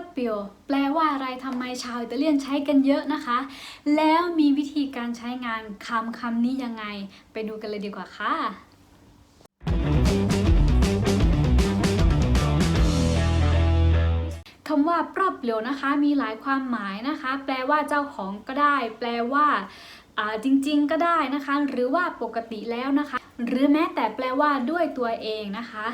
proprio แปลว่าอะไรทำไมชาวอิตาเลียนใช้กันเยอะนะคะ แล้วมีวิธีการใช้งานคำคำนี้ยังไง ไปดูกันเลยดีกว่าค่ะคำว่า proprio นะคะ มีหลายความหมายนะคะ แปลว่าเจ้าของก็ได้ แปลว่าจริงๆก็ได้นะคะ หรือว่าปกติแล้วนะคะ หรือแม้แต่แปลว่าด้วยตัวเองนะคะ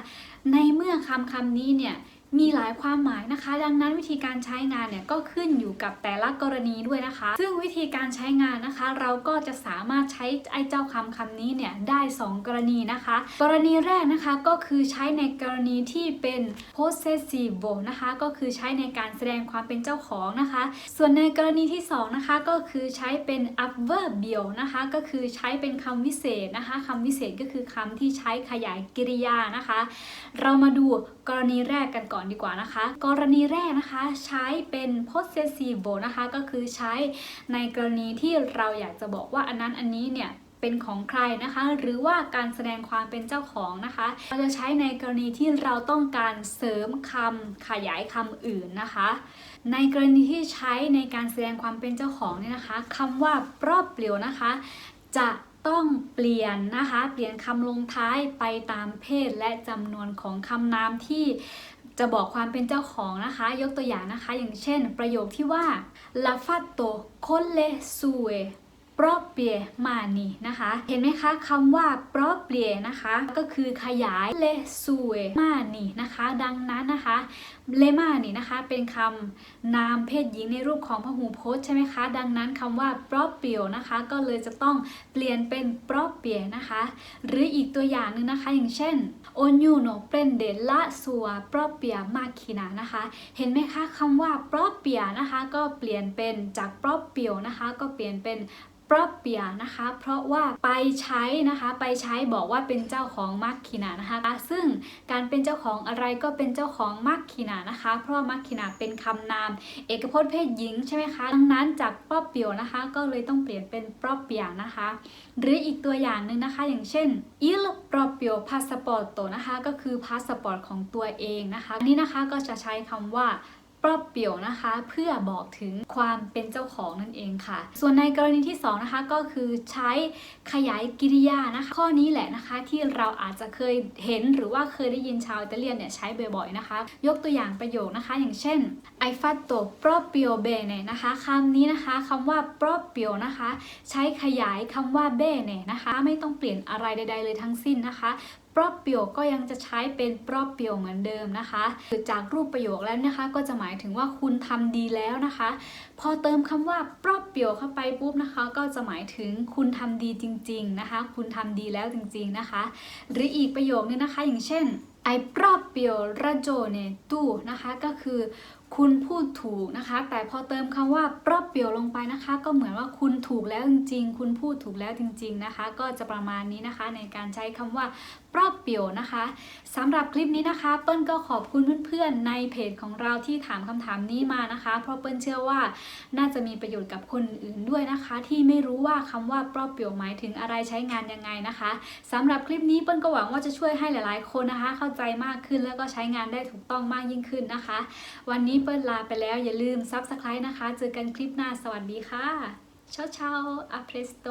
ในเมื่อคำคำนี้เนี่ย มีหลายความหมายนะคะ ดังนั้นวิธีการใช้งานเนี่ยก็ขึ้นอยู่กับแต่ละกรณีด้วยนะคะ ซึ่งวิธีการใช้งานนะคะ เราก็จะสามารถใช้ไอ้เจ้าคำคำนี้เนี่ยได้ 2 กรณีนะคะ กรณีแรกนะคะก็คือใช้ในกรณีที่เป็น possessive นะคะ ก็คือใช้ในการแสดงความเป็นเจ้าของนะคะ ส่วนในกรณีที่ 2 นะคะ ก็คือใช้เป็น adverbial นะคะ ก็คือใช้เป็นคำวิเศษนะคะคำวิเศษก็คือคำที่ใช้ขยายกริยานะคะ เรามาดู กรณีแรกกันก่อนดีกว่านะคะ กรณีแรกนะคะใช้เป็น possessive นะคะ ก็คือใช้ในกรณีที่เราอยากจะบอกว่าอันนั้นอันนี้เนี่ยเป็นของใครนะคะ หรือว่าการแสดงความเป็นเจ้าของนะคะ เราจะใช้ในกรณีที่เราต้องการเสริมคำขยายคำอื่นนะคะ ในกรณีที่ใช้ในการแสดงความเป็นเจ้าของเนี่ยนะคะคำว่า proprio นะคะ จะ ต้องเปลี่ยนนะคะ เปลี่ยนคำลงท้ายไปตามเพศและจำนวนของคำนามที่จะบอกความเป็นเจ้าของนะคะ ยกตัวอย่างนะคะ อย่างเช่น ประโยคที่ว่า la fatto con le sue proprie mani นะคะ เห็นไหมคะคำว่า proprie นะคะ ก็คือขยาย le sue mani นะคะ ดังนั้นนะคะเลมานี่นะคะเป็นคำนามเพศหญิงในรูปของพหูพจน์ใช่ไหมคะ ดังนั้นคำว่า proprio นะคะ ก็เลยจะต้องเปลี่ยนเป็น proprie นะคะ หรืออีกตัวอย่างหนึ่งนะคะ อย่างเช่น ognuno prende la sua propria macchina นะคะ เห็นไหมคะคำว่า propria นะคะ ก็เปลี่ยนเป็นจาก proprio นะคะ ก็เปลี่ยนเป็น propria นะคะ เพราะว่าไปใช้นะคะ ไปใช้บอกว่าเป็นเจ้าของมัคคินานะคะ ซึ่งการเป็นเจ้าของอะไรก็เป็นเจ้าของมัคคินานะคะ เพราะว่ามัคคินาเป็นคำนาม เอกพจน์เพศหญิงใช่ไหมคะ ดังนั้นจาก proprio นะคะ ก็เลยต้องเปลี่ยนเป็น propria นะคะ หรืออีกตัวอย่างหนึ่งนะคะ อย่างเช่น il proprio passaporto นะคะ ก็คือพาสปอร์ตของตัวเองนะคะอันนี้นะคะก็จะใช้คำว่า proprio นะคะ เพื่อบอกถึงความเป็นเจ้าของนั่นเองค่ะ ส่วนในกรณีที่2นะคะก็คือใช้ขยายกริยานะคะ ข้อนี้แหละนะคะที่เราอาจจะเคยเห็นหรือว่าเคยได้ยินชาวอิตาเลียนเนี่ยใช้บ่อยๆนะคะ ยกตัวอย่างประโยคนะคะ อย่างเช่น I fatto proprio bene นะคะคำนี้นะคะคำว่า proprio นะคะ ใช้ขยายคำว่า bene นะคะ ไม่ต้องเปลี่ยนอะไรใด ๆ เลยทั้งสิ้นนะคะ proprio ก็ยังจะใช้เป็น proprio เหมือนเดิมนะคะคือจากรูปประโยคแล้วนะคะ ก็จะหมายถึงว่าคุณทำดีแล้วนะคะ พอเติมคำว่า proprio เข้าไปปุ๊บนะคะ ก็จะหมายถึงคุณทำดีจริง ๆนะคะ คุณทำดีแล้วจริง ๆนะคะ หรืออีกประโยคนึงนะคะ อย่างเช่น I proprio ragione tu นะคะก็คือ คุณพูดถูกนะคะ แต่พอเติมคำว่า proprio ลงไปนะคะ ก็เหมือนว่าคุณถูกแล้วจริง ๆ คุณพูดถูกแล้วจริง ๆนะคะ ก็จะประมาณนี้นะคะ ในการใช้คำว่า proprio นะคะสำหรับคลิปนี้นะคะ เปิ้ลก็ขอบคุณเพื่อนๆในเพจของเราที่ถามคำถามนี้มานะคะ เพราะเปิ้ลเชื่อว่าน่าจะมีประโยชน์กับคนอื่นด้วยนะคะ ที่ไม่รู้ว่าคำว่า proprio หมายถึงอะไรใช้งานยังไงนะคะสำหรับคลิปนี้เปิ้ลก็หวังว่าจะช่วยให้หลาย ๆ คนนะคะ เข้าใจมากขึ้นแล้วก็ใช้งานได้ถูกต้องมากยิ่งขึ้นนะคะ วันนี้เปิ้ลลาไปแล้วอย่าลืม subscribe นะคะ เจอกันคลิปหน้าสวัสดีค่ะเช้าเช้าอาเพรสโต